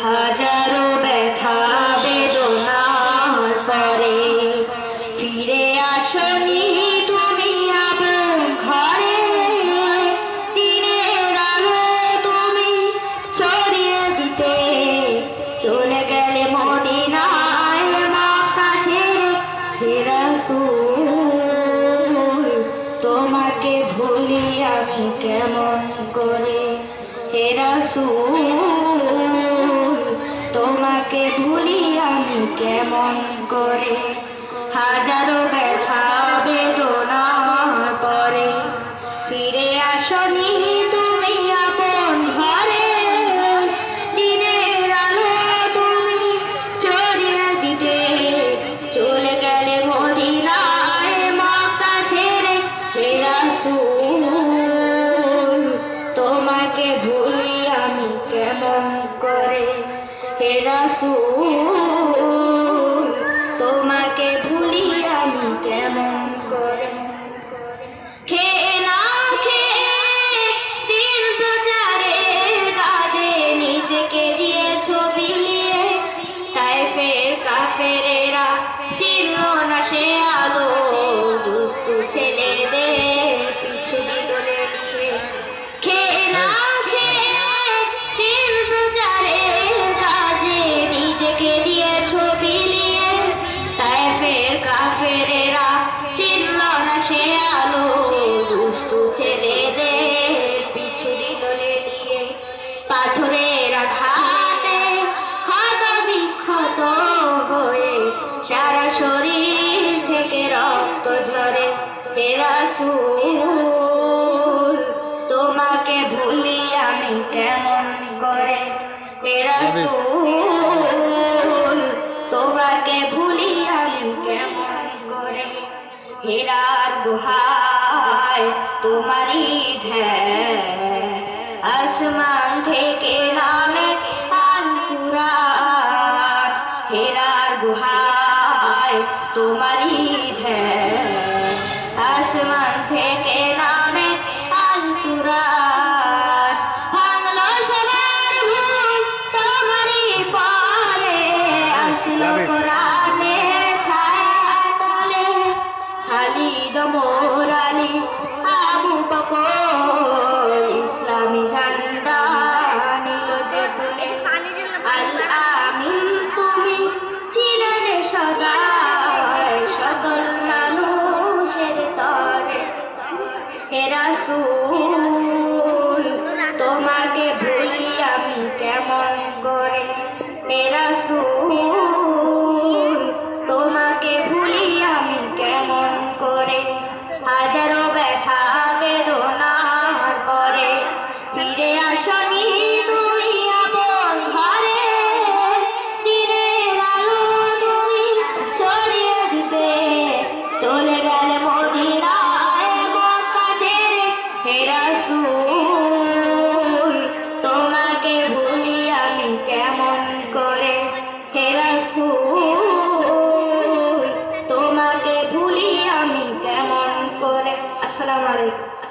হাজারো ব্যথা বেদনার পরে ফিরে আসনি তুমি আপন ঘরে। দিনের আলো তুমি ছড়িয়ে দিতে। চলে গেলে মদিনায় হে রাসূল, তোমাকে ভুলি আমি কেমন করে? হে কেমন করে? হাজারো ব্যথা বেদনার পরে। ফিরে আসনি তুমি দিতে। চলে গেলে মক্কা ছেড়ে তোমাকে ভুলি আমি কেমন করে? হে রাসূল ঝরে হে রাসূল তোমাকে ভুলি আমি কেমন করে? হে রাসূল তোমাকে ভুলি আমি কেমন করে? হেরার গুহায় তোমারই ধ্যান। আসমান থেকে নামে আনপুরান হেরার গুহায় তোমারই ধ্যান। কোরআনের ছায়া তলে ইসলামী ঝান্ডা নিল যে তুলে। আল আমিন তুমি ছিলে যে সদায়, সকল মানুষের তরে। হে রাসূল হাজারো ব্যথা বেদনার পরে ফিরে আসনি তুমি চলে গেলে মদিনায় মন কাছে হেরা সুর। তোমাকে ভুলি আমি কেমন করে হেরা সুর? তোমাকে ভুলি আমি কেমন আসসালামু আলাইকুম